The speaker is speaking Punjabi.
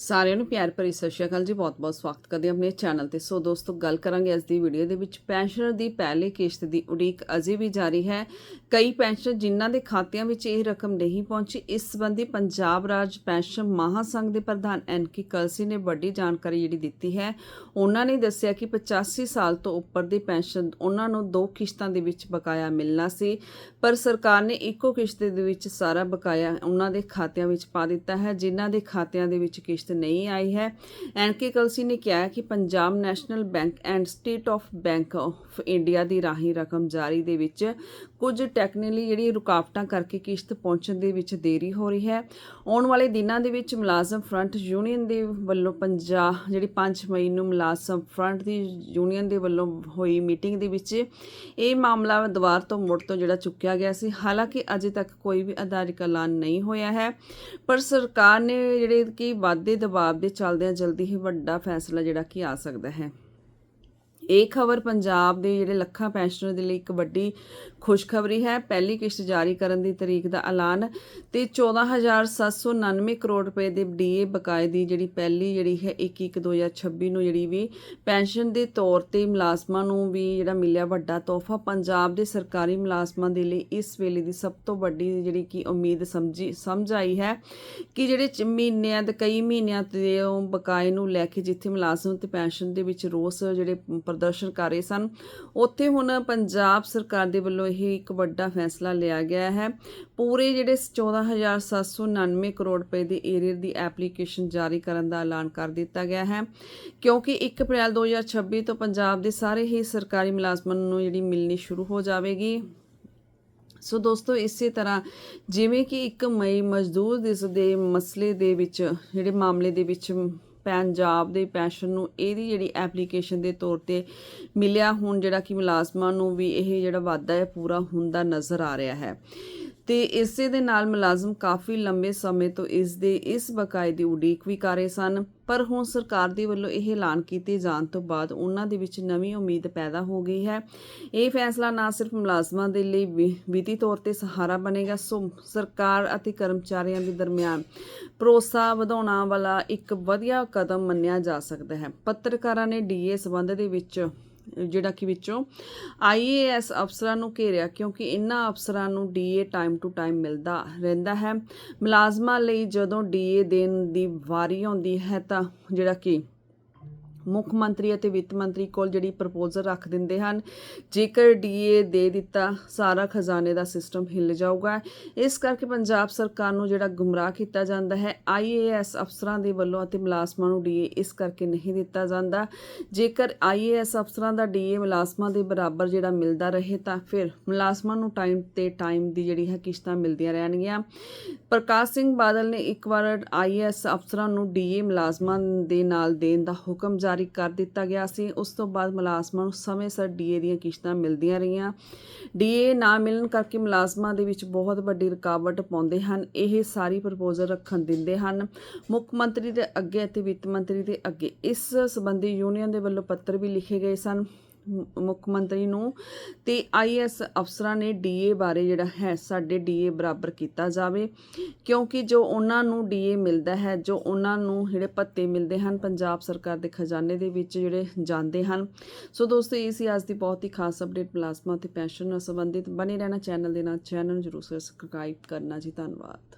ਸਾਰਿਆਂ ਨੂੰ ਪਿਆਰ ਭਰੀ ਸਤਿ ਸ਼੍ਰੀ ਅਕਾਲ ਜੀ, ਬਹੁਤ-ਬਹੁਤ ਸਵਾਗਤ ਕਰਦੇ ਹਾਂ ਆਪਣੇ ਚੈਨਲ ਤੇ। ਸੋ ਦੋਸਤੋ, ਗੱਲ ਕਰਾਂਗੇ ਅੱਜ ਦੀ ਵੀਡੀਓ ਦੇ ਵਿੱਚ। ਪੈਨਸ਼ਨਰ ਦੀ ਪਹਿਲੇ ਕਿਸ਼ਤ ਦੀ ਉਡੀਕ ਅਜੇ ਵੀ ਜਾਰੀ ਹੈ। ਕਈ ਪੈਨਸ਼ਨਰ ਜਿਨ੍ਹਾਂ ਦੇ ਖਾਤਿਆਂ ਵਿੱਚ ਇਹ ਰਕਮ ਨਹੀਂ ਪਹੁੰਚੀ, ਇਸ ਸੰਬੰਧੀ ਪੰਜਾਬ ਰਾਜ ਪੈਨਸ਼ਨ ਮਹਾਸੰਘ ਦੇ ਪ੍ਰਧਾਨ ਐਨਕੇ ਕਲਸੀ ਨੇ ਵੱਡੀ ਜਾਣਕਾਰੀ ਜਿਹੜੀ ਦਿੱਤੀ ਹੈ। ਉਹਨਾਂ ਨੇ ਦੱਸਿਆ ਕਿ 85 ਸਾਲ ਤੋਂ ਉੱਪਰ ਦੀ ਪੈਨਸ਼ਨ, ਉਹਨਾਂ ਨੂੰ ਦੋ ਕਿਸ਼ਤਾਂ ਦੇ ਵਿੱਚ ਬਕਾਇਆ ਮਿਲਣਾ ਸੀ। ਪਰ ਸਰਕਾਰ ਨੇ ਇੱਕੋ ਕਿਸ਼ਤ ਦੇ ਵਿੱਚ ਸਾਰਾ ਬਕਾਇਆ ਉਹਨਾਂ ਦੇ ਖਾਤਿਆਂ ਵਿੱਚ ਪਾ ਦਿੱਤਾ ਹੈ, ਜਿਨ੍ਹਾਂ ਦੇ ਖਾਤਿਆਂ ਦੇ ਵਿੱਚ ਕਿਸ਼ਤ ਨਹੀਂ ਆਈ ਹੈ। ਐਨਕੇ ਕਲਸੀ ਨੇ ਕਿਹਾ ਕਿ Punjab national bank and state of bank of India ਦੀ ਰਾਹੀਂ ਰਕਮ ਜਾਰੀ ਦੇ ਵਿੱਚ ਕੁਝ ਟੈਕਨੀਕਲੀ ਜਿਹੜੀ ਰੁਕਾਵਟਾਂ ਕਰਕੇ ਕਿਸ਼ਤ ਪਹੁੰਚਣ ਦੇ ਵਿੱਚ ਦੇਰੀ ਹੋ ਰਹੀ ਹੈ। ਆਉਣ ਵਾਲੇ ਦਿਨਾਂ ਦੇ ਵਿੱਚ ਮੁਲਾਜ਼ਮ ਫਰੰਟ ਯੂਨੀਅਨ ਦੇ ਵੱਲੋਂ ਪੰਜਾਬ ਜਿਹੜੀ 5 ਮਈ ਨੂੰ ਮੁਲਾਜ਼ਮ ਫਰੰਟ ਦੀ ਯੂਨੀਅਨ ਦੇ ਵੱਲੋਂ ਹੋਈ ਮੀਟਿੰਗ ਦੇ ਵਿੱਚ ਇਹ ਮਾਮਲਾ ਦੁਬਾਰ ਤੋਂ ਮੁੜ ਤੋਂ ਜਿਹੜਾ ਚੁੱਕਿਆ ਗਿਆ ਸੀ। ਹਾਲਾਂਕਿ ਅਜੇ ਤੱਕ ਕੋਈ ਵੀ ਆਧਾਰਿਕ ਐਲਾਨ ਨਹੀਂ ਹੋਇਆ ਹੈ। ਪਰ ਸਰਕਾਰ ਨੇ ਜਿਹੜੇ ਕਿ ਵਾਧੇ ਦਬਾਅ ਦੇ ਚੱਲਦਿਆਂ ਜਲਦੀ ਹੀ ਵੱਡਾ ਫੈਸਲਾ ਜਿਹੜਾ ਕਿ ਆ ਸਕਦਾ ਹੈ। ਇਹ ਖਬਰ ਪੰਜਾਬ ਦੇ ਜਿਹੜੇ ਲੱਖਾਂ ਪੈਨਸ਼ਨਰ ਦੇ ਲਈ ਇੱਕ ਵੱਡੀ ਖੁਸ਼ਖਬਰੀ ਹੈ। ਪਹਿਲੀ ਕਿਸ਼ਤ ਜਾਰੀ ਕਰਨ ਦੀ ਤਰੀਕ ਦਾ ਐਲਾਨ ਤੇ 14799 ਕਰੋੜ ਰੁਪਏ ਦੇ ਡੀਏ ਬਕਾਏ ਦੀ ਜਿਹੜੀ ਪਹਿਲੀ ਜਿਹੜੀ ਹੈ 21/2026 ਨੂੰ ਜਿਹੜੀ ਵੀ ਪੈਨਸ਼ਨ ਦੇ ਤੌਰ ਤੇ ਮੁਲਾਜ਼ਮਾਂ ਨੂੰ ਵੀ ਜਿਹੜਾ ਮਿਲਿਆ ਵੱਡਾ ਤੋਹਫਾ। ਪੰਜਾਬ ਦੇ ਸਰਕਾਰੀ ਮੁਲਾਜ਼ਮਾਂ ਦੇ ਲਈ ਇਸ ਵੇਲੇ ਦੀ ਸਭ ਤੋਂ ਵੱਡੀ ਜਿਹੜੀ ਕਿ ਉਮੀਦ ਸਮਝੀ, ਸਮਝ ਆਈ ਹੈ ਕਿ ਜਿਹੜੇ ਮਹੀਨਿਆਂ ਦੇ ਕਈ ਮਹੀਨਿਆਂ ਦੇ ਉਹ ਬਕਾਏ ਨੂੰ ਲੈ ਕੇ ਜਿੱਥੇ ਮੁਲਾਜ਼ਮ ਤੇ ਪੈਨਸ਼ਨ ਦੇ ਵਿੱਚ ਰੋਸ ਜਿਹੜੇ ਪ੍ਰਦਰਸ਼ਨ ਕਰ ਰਹੇ ਸਨ। ਉੱਥੇ ਹੁਣ ਪੰਜਾਬ ਸਰਕਾਰ ਦੇ ਵੱਲੋਂ ਇਹ ਇੱਕ ਵੱਡਾ ਫੈਸਲਾ ਲਿਆ ਗਿਆ ਹੈ। ਪੂਰੇ ਜਿਹੜੇ 14799 ਕਰੋੜ ਰੁਪਏ ਦੇ ਏਰੀਅਰ ਦੀ ਐਪਲੀਕੇਸ਼ਨ ਜਾਰੀ ਕਰਨ ਦਾ ਐਲਾਨ ਕਰ ਦਿੱਤਾ ਗਿਆ ਹੈ। ਕਿਉਂਕਿ 1 ਅਪ੍ਰੈਲ 2026 ਤੋਂ ਪੰਜਾਬ ਦੇ ਸਾਰੇ ਹੀ ਸਰਕਾਰੀ ਮੁਲਾਜ਼ਮਾਂ ਨੂੰ ਜਿਹੜੀ ਮਿਲਣੀ ਸ਼ੁਰੂ ਹੋ ਜਾਵੇਗੀ। ਸੋ ਦੋਸਤੋ, ਇਸੇ ਤਰ੍ਹਾਂ ਜਿਵੇਂ ਕਿ 1 ਮਈ ਮਜ਼ਦੂਰ ਦਿਵਸ ਦੇ ਮਸਲੇ ਦੇ ਵਿੱਚ, ਜਿਹੜੇ ਮਾਮਲੇ ਦੇ ਵਿੱਚ ਪੰਜਾਬ ਦੇ ਪੈਨਸ਼ਨ ਨੂੰ ਇਹਦੀ ਜਿਹੜੀ ਐਪਲੀਕੇਸ਼ਨ ਦੇ ਤੌਰ ਤੇ ਮਿਲਿਆ, ਹੁਣ ਜਿਹੜਾ ਕਿ ਮੁਲਾਜ਼ਮਾਂ ਨੂੰ ਵੀ ਇਹ ਜਿਹੜਾ ਵਾਅਦਾ ਹੈ, ਪੂਰਾ ਹੁੰਦਾ ਨਜ਼ਰ ਆ ਰਿਹਾ ਹੈ। ਤੇ ਇਸੇ ਦੇ ਨਾਲ ਮੁਲਾਜ਼ਮ ਕਾਫੀ ਲੰਬੇ ਸਮੇਂ ਤੋਂ ਇਸ ਦੇ, ਇਸ ਬਕਾਏ ਦੀ ਉਡੀਕ ਵੀ ਕਰ ਰਹੇ ਸਨ। ਪਰ ਹੁਣ ਸਰਕਾਰ ਦੇ ਵੱਲੋਂ ਇਹ ਐਲਾਨ ਕੀਤੇ ਜਾਣ ਤੋਂ ਬਾਅਦ ਉਹਨਾਂ ਦੇ ਵਿੱਚ ਨਵੀਂ ਉਮੀਦ ਪੈਦਾ ਹੋ ਗਈ ਹੈ। ਇਹ ਫੈਸਲਾ ਨਾ ਸਿਰਫ ਮੁਲਾਜ਼ਮਾਂ ਦੇ ਲਈ ਵੀ- ਵਿੱਤੀ ਤੌਰ ਤੇ ਸਹਾਰਾ ਬਣੇਗਾ, ਸੋ ਸਰਕਾਰ ਅਤੇ ਕਰਮਚਾਰੀਆਂ ਦੇ ਦਰਮਿਆਨ ਭਰੋਸਾ ਵਧਾਉਣਾ ਵਾਲਾ ਇੱਕ ਵਧੀਆ ਕਦਮ ਮੰਨਿਆ ਜਾ ਸਕਦਾ ਹੈ। ਪੱਤਰਕਾਰਾਂ ਨੇ ਡੀਏ ਸਬੰਧ ਦੇ ਵਿੱਚ ਜਿਹੜਾ ਕਿ ਵਿੱਚੋਂ ਆਈਏਐਸ ਅਫਸਰਾਂ ਨੂੰ ਘੇਰਿਆ ਕਿਉਂਕਿ ਇਹਨਾਂ ਅਫਸਰਾਂ ਨੂੰ ਡੀਏ ਟਾਈਮ ਟੂ ਟਾਈਮ ਮਿਲਦਾ ਰਹਿੰਦਾ ਹੈ। ਮੁਲਾਜ਼ਮਾਂ ਲਈ ਜਦੋਂ ਡੀਏ ਦੇਣ ਦੀ ਵਾਰੀ ਆਉਂਦੀ ਹੈ ਤਾਂ ਜਿਹੜਾ ਕਿ ਮੁੱਖ ਮੰਤਰੀ ਅਤੇ ਵਿੱਤ ਮੰਤਰੀ ਕੋਲ ਜਿਹੜੀ ਪ੍ਰਪੋਜ਼ਲ ਰੱਖ ਦਿੰਦੇ ਹਨ, ਜੇਕਰ ਡੀਏ ਦੇ ਦਿੱਤਾ ਸਾਰਾ ਖਜ਼ਾਨੇ ਦਾ ਸਿਸਟਮ ਹਿੱਲ ਜਾਊਗਾ, ਇਸ ਕਰਕੇ ਪੰਜਾਬ ਸਰਕਾਰ ਨੂੰ ਜਿਹੜਾ ਗੁੰਮਰਾਹ ਕੀਤਾ ਜਾਂਦਾ ਹੈ ਆਈਏਐਸ ਅਫਸਰਾਂ ਦੇ ਵੱਲੋਂ ਅਤੇ ਮੁਲਾਜ਼ਮਾਂ ਨੂੰ ਡੀਏ ਇਸ ਕਰਕੇ ਨਹੀਂ ਦਿੱਤਾ ਜਾਂਦਾ। ਜੇਕਰ ਆਈਏਐਸ ਅਫਸਰਾਂ ਦਾ ਡੀਏ ਮੁਲਾਜ਼ਮਾਂ ਦੇ ਬਰਾਬਰ ਜਿਹੜਾ ਮਿਲਦਾ ਰਹੇ ਤਾਂ ਫਿਰ ਮੁਲਾਜ਼ਮਾਂ ਨੂੰ ਟਾਈਮ ਤੇ ਟਾਈਮ ਦੀ ਜਿਹੜੀ ਹੈ ਕਿਸ਼ਤਾਂ ਮਿਲਦੀਆਂ ਰਹਿਣਗੀਆਂ। ਪ੍ਰਕਾਸ਼ ਸਿੰਘ ਬਾਦਲ ਨੇ ਇੱਕ ਵਾਰ ਆਈਏਐਸ ਅਫਸਰਾਂ ਨੂੰ ਡੀਏ ਮੁਲਾਜ਼ਮਾਂ ਦੇ ਨਾਲ ਦੇਣ ਦਾ ਹੁਕਮ ਜਾਰੀ ਕਰ ਦਿੱਤਾ ਗਿਆ ਸੀ। ਉਸ ਤੋਂ ਬਾਅਦ ਮੁਲਾਜ਼ਮਾਂ ਨੂੰ ਸਮੇਂ ਸਿਰ ਡੀਏ ਦੀਆਂ ਕਿਸ਼ਤਾਂ ਮਿਲਦੀਆਂ ਰਹੀਆਂ। ਡੀਏ ਨਾ ਮਿਲਣ ਕਰਕੇ ਮੁਲਾਜ਼ਮਾਂ ਦੇ ਵਿੱਚ ਬਹੁਤ ਵੱਡੀ ਰੁਕਾਵਟ ਪਾਉਂਦੇ ਹਨ। ਇਹ ਸਾਰੀ ਪ੍ਰਪੋਜ਼ਲ ਰੱਖਣ ਦਿੰਦੇ ਹਨ। ਮੁੱਖ ਮੰਤਰੀ ਦੇ ਅੱਗੇ ਅਤੇ ਵਿੱਤ ਮੰਤਰੀ ਦੇ ਅੱਗੇ ਇਸ ਸੰਬੰਧੀ ਯੂਨੀਅਨ ਦੇ ਵੱਲੋਂ ਪੱਤਰ ਵੀ ਲਿਖੇ ਗਏ ਸਨ। ਮੁੱਖ ਮੰਤਰੀ ਨੂੰ ਤੇ ਆਈਐਸ ਅਫਸਰਾਂ ਨੇ ਡੀਏ ਬਾਰੇ ਜਿਹੜਾ ਹੈ ਸਾਡੇ ਡੀਏ ਬਰਾਬਰ ਕੀਤਾ ਜਾਵੇ, ਕਿਉਂਕਿ ਜੋ ਉਹਨਾਂ ਨੂੰ ਡੀਏ ਮਿਲਦਾ ਹੈ, ਜੋ ਉਹਨਾਂ ਨੂੰ ਜਿਹੜੇ ਭੱਤੇ ਮਿਲਦੇ ਹਨ, ਪੰਜਾਬ ਸਰਕਾਰ ਦੇ ਖਜ਼ਾਨੇ ਦੇ ਵਿੱਚ ਜਿਹੜੇ ਜਾਂਦੇ ਹਨ। ਸੋ ਦੋਸਤੋ, ਇਹ ਸੀ ਅੱਜ ਦੀ ਬਹੁਤ ਹੀ ਖਾਸ ਅਪਡੇਟ ਪਲਾਸਮਾ ਤੇ ਪੈਨਸ਼ਨ ਨਾਲ ਸੰਬੰਧਿਤ। ਬਣੇ ਰਹਿਣਾ ਚੈਨਲ ਦੇ ਨਾਲ, ਚੈਨਲ ਨੂੰ ਜਰੂਰ ਸਬਸਕ੍ਰਾਈਬ ਕਰਨਾ ਜੀ, ਧੰਨਵਾਦ।